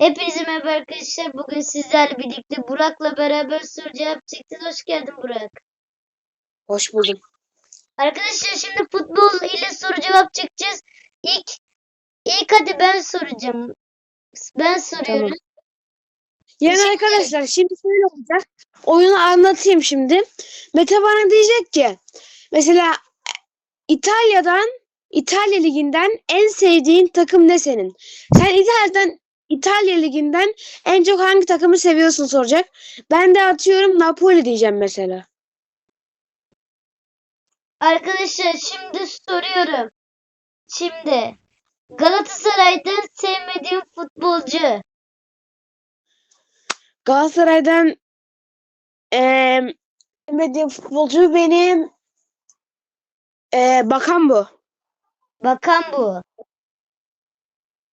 Hepinize merhaba arkadaşlar. Bugün sizlerle birlikte Burak'la beraber soru cevap çekeceğiz. Hoş geldin Burak. Hoş buldum. Arkadaşlar şimdi futbol ile soru cevap çekeceğiz. İlk ilk hadi ben soracağım. Ben soruyorum. Tamam. Yani Şimdi- arkadaşlar şimdi şöyle olacak. Oyunu anlatayım şimdi. Mete bana diyecek ki mesela İtalya'dan İtalya liginden en sevdiğin takım ne senin? Sen İtalya'dan İtalya liginden en çok hangi takımı seviyorsun soracak. Ben de atıyorum Napoli diyeceğim mesela. Arkadaşlar şimdi soruyorum. Şimdi Galatasaray'dan sevmediğim futbolcu. Galatasaray'dan eee sevmediğim futbolcu benim eee Bakan bu. Bakan bu.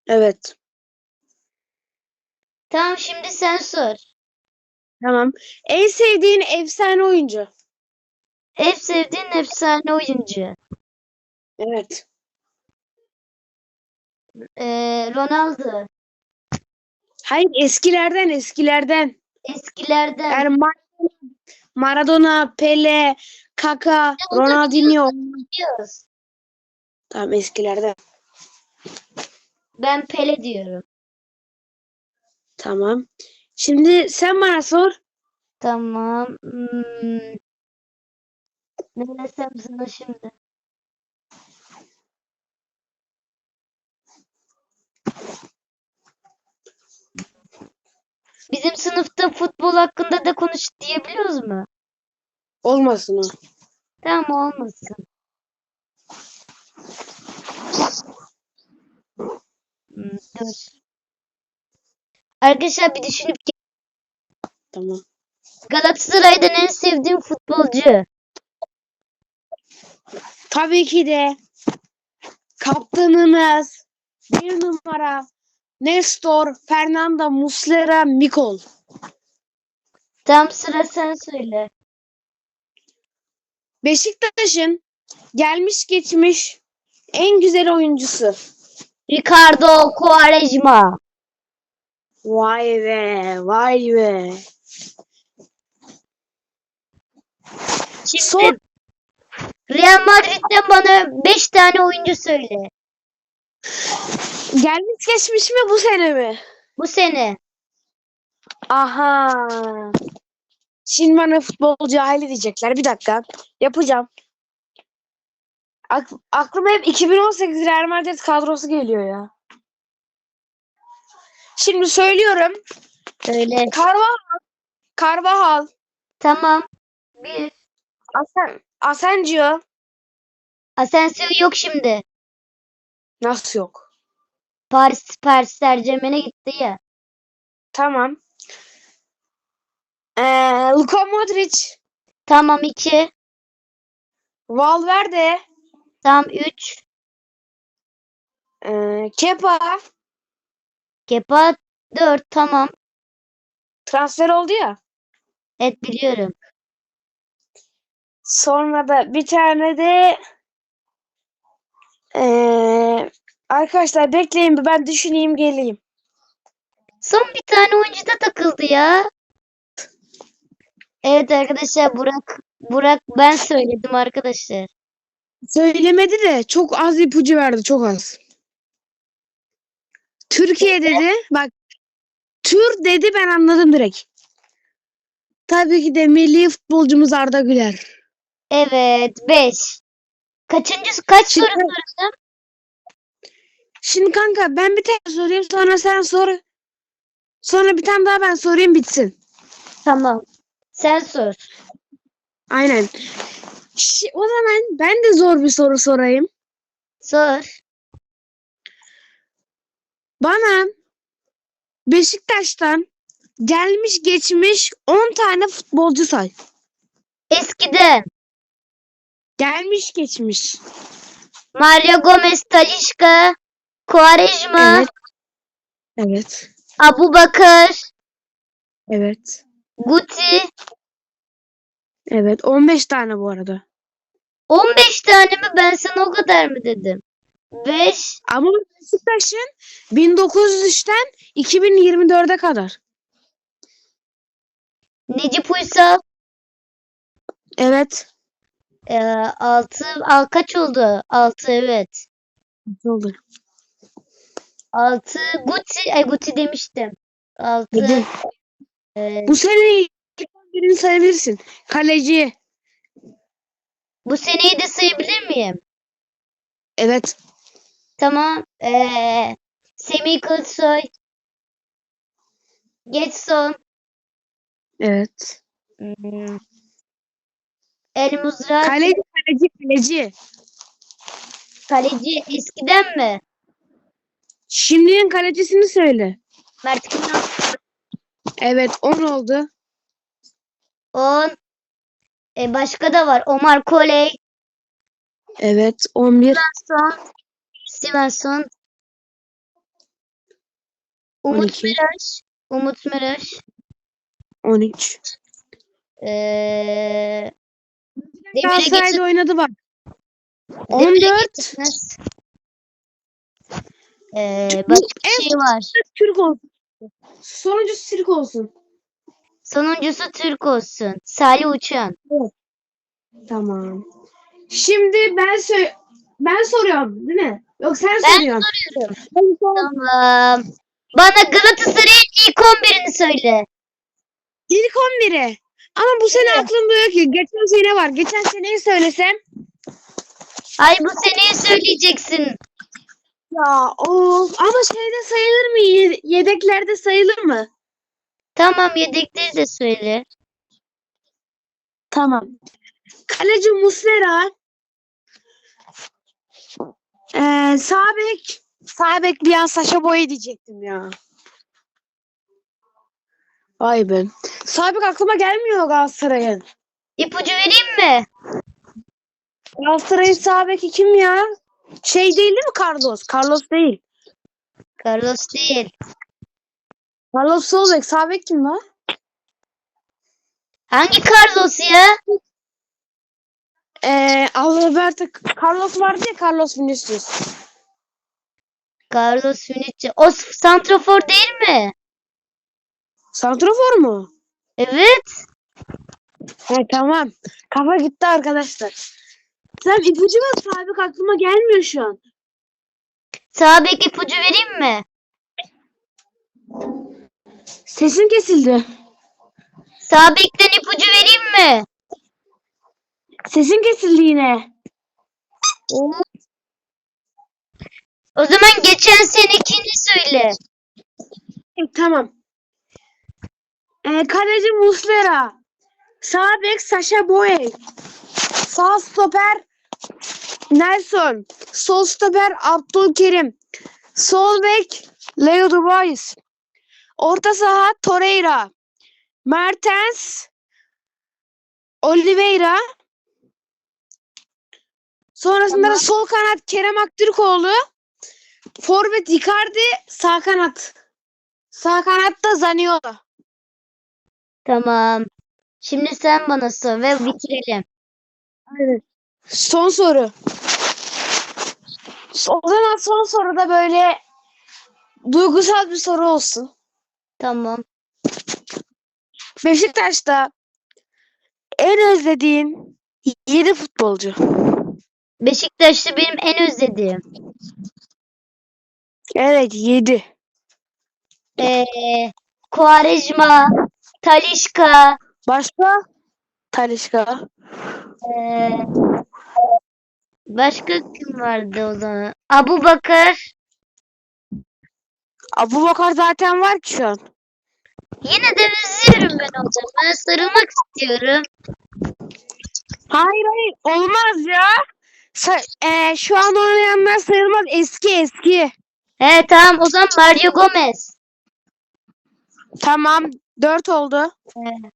Evet. Tamam şimdi sen sor. Tamam. En sevdiğin efsane oyuncu. En sevdiğin efsane oyuncu. Evet. Ee, Ronaldo. Hayır eskilerden eskilerden. Eskilerden. Yani Maradona, Maradona, Pele, Kaka, Ronaldinho. Biliyoruz. Tamam eskilerden. Ben Pele diyorum. Tamam. Şimdi sen bana sor. Tamam. Hmm. Ne desem sana şimdi? Bizim sınıfta futbol hakkında da konuş diyebiliyoruz mu? Olmasın o. Tamam olmasın. Hmm, dur. Arkadaşlar bir düşünüp Tamam. Galatasaray'dan en sevdiğim futbolcu. Tabii ki de kaptanımız bir numara Nestor, Fernando, Muslera, Mikol. Tam sıra sen söyle. Beşiktaş'ın gelmiş geçmiş en güzel oyuncusu. Ricardo Quaresma. Vay be, vay be. Şimdi Sor. Real Madrid'den bana 5 tane oyuncu söyle. Gelmiş geçmiş mi bu sene mi? Bu sene. Aha. Şimdi bana futbol cahili diyecekler. Bir dakika. Yapacağım. Ak aklıma hep 2018 Real Madrid kadrosu geliyor ya. Şimdi söylüyorum. Söyle. Carvajal, Carvajal, Tamam. Bir. Asen Asensio. Asensio yok şimdi. Nasıl yok? Paris Paris Saint-Germain'e gitti ya. Tamam. Ee, Luka Modric, Tamam 2. Valverde, Tamam 3. ee, Kepa Kepa 4. Tamam. transfer oldu ya. Evet biliyorum. Sonra da bir tane de ee, arkadaşlar bekleyin bir ben düşüneyim geleyim. Son bir tane oyuncu da takıldı ya. Evet arkadaşlar Burak Burak ben söyledim arkadaşlar. Söylemedi de çok az ipucu verdi çok az. Türkiye dedi. Bak Tür dedi ben anladım direkt. Tabii ki de milli futbolcumuz Arda Güler. Evet 5. Kaçıncı kaç Şimdi- soru sordum? Şimdi kanka ben bir tane sorayım sonra sen sor. Sonra bir tane daha ben sorayım bitsin. Tamam. Sen sor. Aynen. Şi- o zaman ben de zor bir soru sorayım. Sor. Bana Beşiktaş'tan gelmiş geçmiş 10 tane futbolcu say. Eskiden Gelmiş geçmiş. Mario Gomez, Talisca, Quaresma, Evet. Evet. Abu Bakar, Evet. Guti. Evet. 15 tane bu arada. 15 tane mi ben sana o kadar mı dedim? 5. Ama Beşiktaş'ın 1903'ten 2024'e kadar. Necip Uysal. Evet. Ee, 6. Al kaç oldu? 6 evet. Oldu. 6. Guti. Ay Guti demiştim. 6. Dedim. Ee, Bu sene ilk 11'ini sayabilirsin. Kaleci. bu seneyi de sayabilir miyim? Evet. Tamam. Ee, Semih Kılıçsoy. Getson. Evet. Hmm. El. Kaleci, kaleci, kaleci. Kaleci eskiden mi? Şimdinin kalecisini söyle. Mert Günok. Evet 10 oldu. 10. E, başka da var. Omar Koley. Evet 11. Son. Svensson. Umut 12. Meraş. Umut Meraş. 13. Ee, Demir'e Galatasaray'da oynadı bak. Demir'e 14. geçiniz. Ee, başka bir şey var. Türk olsun. Sonuncusu Türk olsun. Sonuncusu Türk olsun. Salih Uçan. Tamam. Şimdi ben sö ben soruyorum değil mi? Yok sen Ben soruyorsun. soruyorum. Ben sor- Tamam. Bana Galatasaray'ın ilk 11'ini söyle. İlk 11'i. Ama bu sene Evet. aklımda yok ki. Geçen sene var. Geçen seneyi söylesem. Ay bu seneyi söyleyeceksin. Ya of. Ama şeyde sayılır mı? Ye- Yedeklerde sayılır mı? Tamam yedekleri de söyle. Tamam. Kaleci Muslera. Ee, sağ bek. Sağ bek bir an Saşa diyecektim ya. Vay be. Sağ bek aklıma gelmiyor Galatasaray'ın. İpucu vereyim mi? Galatasaray'ın sağ beki kim ya? Şey değil değil mi Carlos? Carlos değil. Carlos değil. Carlos sol bek. Sağ bek kim lan? Hangi Carlos ya? Ee, Alberto Carlos vardı ya Carlos Vinicius. Carlos Vinicius. O santrafor değil mi? Santrafor mu? Evet. He tamam. Kafa gitti arkadaşlar. Sen ipucu ver sabit aklıma gelmiyor şu an. Sağ bek ipucu vereyim mi? Sesin kesildi. Sağ bekten ipucu vereyim mi? Sesin kesildi yine. O zaman geçen senekini söyle. Tamam. Ee, kaleci Muslera. Sağ bek Sasha Boye. Sağ stoper Nelson. Sol stoper Abdülkerim. Sol bek Leo Dubois. Orta saha Torreira. Mertens. Oliveira. Sonrasında da Tamam. sol kanat Kerem Aktürkoğlu. Forvet Icardi. Sağ kanat. Sağ kanatta Zaniolo. Tamam. Şimdi sen bana sor ve bitirelim. Son soru. O zaman son soruda böyle duygusal bir soru olsun. Tamam. Beşiktaş'ta en özlediğin 7 futbolcu. Beşiktaş'ta benim en özlediğim. Evet 7. Ee, Quaresma, Talisca, Başka? Talişka. ee, başka kim vardı o zaman? Abu Bakar. Abu Bakar zaten var ki şu an. Yine de üzülürüm ben o zaman. Ben sarılmak istiyorum. Hayır hayır olmaz ya. Eee, şu an oynayanlar sayılmaz eski eski. He tamam o zaman Mario Gomez. Tamam 4 oldu. Ee,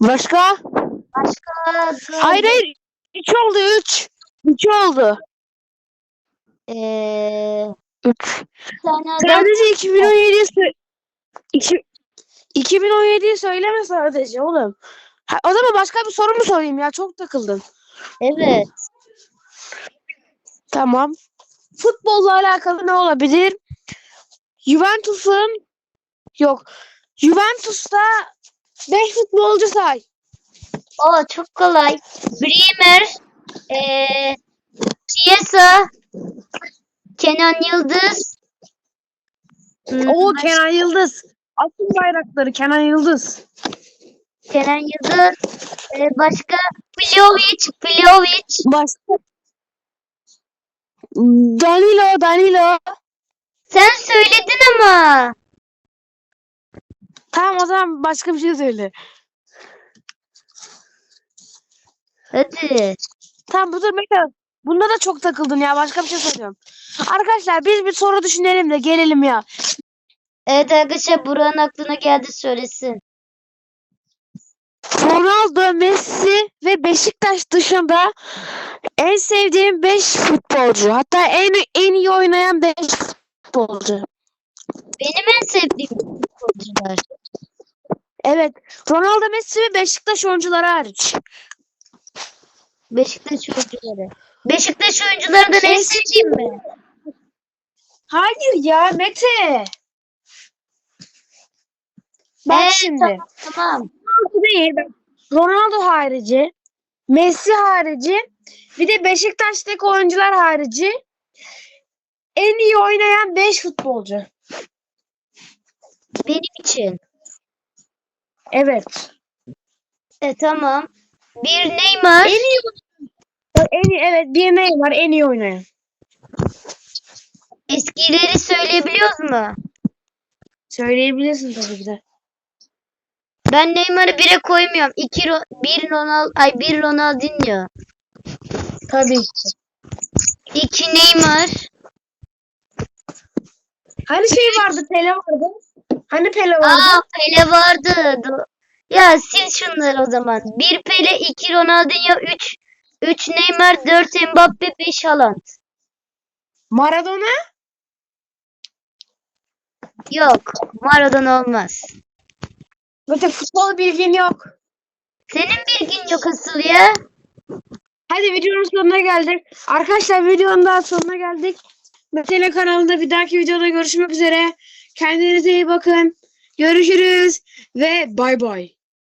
Başka? başka Hayır hayır 3 oldu 3. 3 oldu. ee, 3. bir tane adam Sadece 2017'yi sö- İki- 2017'yi söyleme sadece oğlum. Ha, o zaman başka bir soru mu sorayım ya? Çok takıldım. evet. Tamam. Futbolla alakalı ne olabilir? Juventus'un yok. Juventus'ta 5 futbolcu say. O çok kolay. Bremer, Chiesa, Kenan Yıldız. hmm, Oo Kenan Yıldız. Asıl bayrakları Kenan Yıldız. Kenan Yıldız. Eee, başka Vlahovic, Vlahovic. Başka. Danilo, Danilo. Sen söyledin ama. Tamam o zaman başka bir şey söyle. Hadi. Tamam bu dur mesela. Bunda da çok takıldın ya. Başka bir şey soruyorum. Arkadaşlar biz bir soru düşünelim de gelelim ya. Evet arkadaşlar Burak'ın aklına geldi söylesin. Ronaldo, Messi ve Beşiktaş dışında en sevdiğim 5 futbolcu. Hatta en en iyi oynayan 5 futbolcu. Benim en sevdiğim futbolcular. Evet. Ronaldo, Messi ve Beşiktaş oyuncuları hariç. Beşiktaş oyuncuları. Beşiktaş oyuncularından en En sevdiğim mi? Hayır ya Mete. Bak Ee, şimdi. Tamam, tamam. Değil. Ronaldo harici, Messi harici, bir de Beşiktaş'taki oyuncular harici en iyi oynayan 5 futbolcu. Benim için. Evet. E tamam. Bir Neymar. En iyi en iyi evet bir ne var en iyi oynayan. Eskileri söyleyebiliyoruz mu? Söyleyebilirsin tabii ki de. Ben Neymar'ı bire koymuyorum. İki Ro- bir Ronald ay bir Ronaldinho. Tabii. İki Neymar. Hani şey vardı Pele vardı. Hani Pele vardı. Aa Pele vardı. Ya sil şunları o zaman. Bir Pele, iki Ronaldinho, üç üç Neymar, dört Mbappe, beş Haaland. Maradona? Yok. Maradona olmaz. Mete futbol bilgin yok. Senin bilgin yok asıl ya. Hadi videonun sonuna geldik. Arkadaşlar videonun daha sonuna geldik. Metele kanalında bir dahaki videoda görüşmek üzere. Kendinize iyi bakın. Görüşürüz ve bay bay.